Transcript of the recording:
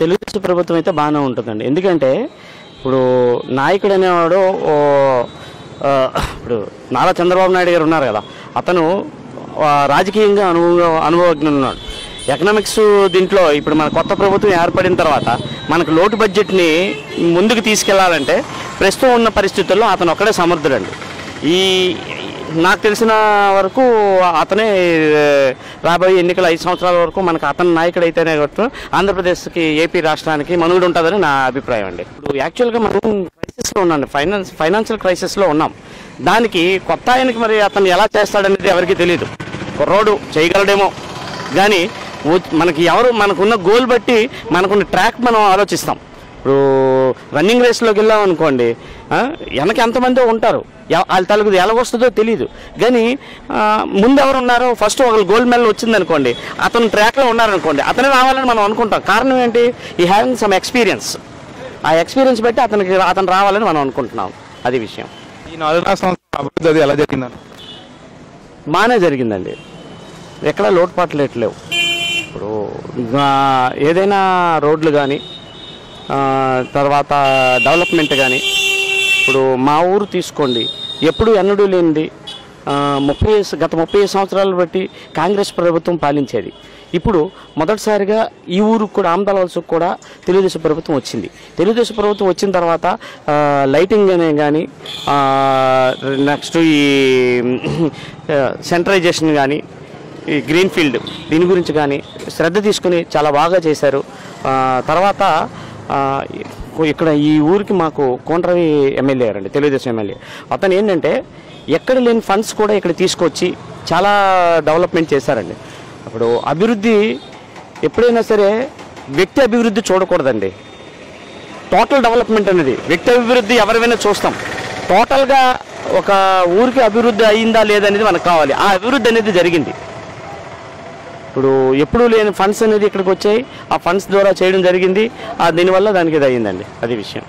తెలుగుదేశం ప్రభుత్వం అయితే బాగానే ఉంటుందండి. ఎందుకంటే ఇప్పుడు నాయకుడు అనేవాడు ఇప్పుడు నారా చంద్రబాబు నాయుడు గారు ఉన్నారు కదా అతను రాజకీయంగా అనుభవ అనుభవజ్ఞులు ఉన్నాడు. ఎకనామిక్స్ దీంట్లో ఇప్పుడు మన కొత్త ప్రభుత్వం ఏర్పడిన తర్వాత మనకు లోటు బడ్జెట్ని ముందుకు తీసుకెళ్ళాలంటే ప్రస్తుతం ఉన్న పరిస్థితుల్లో అతను ఒక్కడే సమర్థుడండి. ఈ నాకు తెలిసిన వరకు అతనే రాబోయే ఎన్నికల ఐదు సంవత్సరాల వరకు మనకు అతని నాయకుడు అయితేనే కొట్టు ఆంధ్రప్రదేశ్కి ఏపీ రాష్ట్రానికి మనుగుడు ఉంటుందని నా అభిప్రాయం అండి. ఇప్పుడు యాక్చువల్గా మనం క్రైసిస్లో ఉన్నాం. ఫైనాన్స్ ఫైనాన్షియల్ క్రైసిస్లో ఉన్నాం. దానికి కొత్త ఆయనకి మరి అతను ఎలా చేస్తాడనేది ఎవరికి తెలియదు కుర్రోడు చేయగలడేమో. కానీ మనకి ఎవరు మనకున్న గోల్ బట్టి మనకున్న ట్రాక్ మనం ఆలోచిస్తాం. ఇప్పుడు రన్నింగ్ రేస్లోకి వెళ్ళాం అనుకోండి వెనక ఎంతమంది ఉంటారు. వాళ్ళ తలకు ఎలాగొస్తుందో తెలియదు కానీ ముందు ఎవరు ఉన్నారో ఫస్ట్ ఒక గోల్డ్ మెడల్ వచ్చింది అనుకోండి అతను ట్రాక్లో ఉన్నారనుకోండి అతనే రావాలని మనం అనుకుంటాం. కారణం ఏంటి? ఈ హ్యావింగ్ సమ్ ఎక్స్పీరియన్స్ ఆ ఎక్స్పీరియన్స్ బట్టి అతనికి అతను రావాలని మనం అనుకుంటున్నాం. అది విషయం. ఈ నాలుగున్నర సంవత్సరం అభివృద్ధి అది ఎలా జరిగిందని బాగానే జరిగిందండి. ఎక్కడ లోటుపాట్లు లేవు ఇప్పుడు ఏదైనా రోడ్లు కానీ తర్వాత డెవలప్మెంట్ కానీ ఇప్పుడు మా ఊరు తీసుకోండి. ఎప్పుడు ఎన్నడూ లేనిది. ముప్పై గత ముప్పై సంవత్సరాలు బట్టి కాంగ్రెస్ ప్రభుత్వం పాలించేది. ఇప్పుడు మొదటిసారిగా ఈ ఊరికి కూడా ఆమదాలవలసకు కూడా తెలుగుదేశం ప్రభుత్వం వచ్చింది. తెలుగుదేశం ప్రభుత్వం వచ్చిన తర్వాత లైటింగ్ అనే కానీ నెక్స్ట్ ఈ సెంట్రలైజేషన్ కానీ ఈ గ్రీన్ ఫీల్డ్ దీని గురించి కానీ శ్రద్ధ తీసుకుని చాలా బాగా చేశారు. తర్వాత ఇక్కడ ఈ ఊరికి మాకు కోండ్రవి ఎమ్మెల్యే గారండి తెలుగుదేశం ఎమ్మెల్యే. అతను ఏంటంటే ఎక్కడ లేని ఫండ్స్ కూడా ఇక్కడ తీసుకొచ్చి చాలా డెవలప్మెంట్ చేశారండి. అప్పుడు అభివృద్ధి ఎప్పుడైనా సరే వ్యక్తి అభివృద్ధి చూడకూడదండి. టోటల్ డెవలప్మెంట్ అనేది వ్యక్తి అభివృద్ధి ఎవరివైనా చూస్తాం. టోటల్గా ఒక ఊరికి అభివృద్ధి అయిందా లేదనేది మనకు కావాలి. ఆ అభివృద్ధి అనేది జరిగింది. ఇప్పుడు ఎప్పుడూ లేని ఫండ్స్ అనేది ఇక్కడికి వచ్చాయి. ఆ ఫండ్స్ ద్వారా చేయడం జరిగింది. ఆ దీనివల్ల దానికి ఇది అయ్యిందండి. అది విషయం.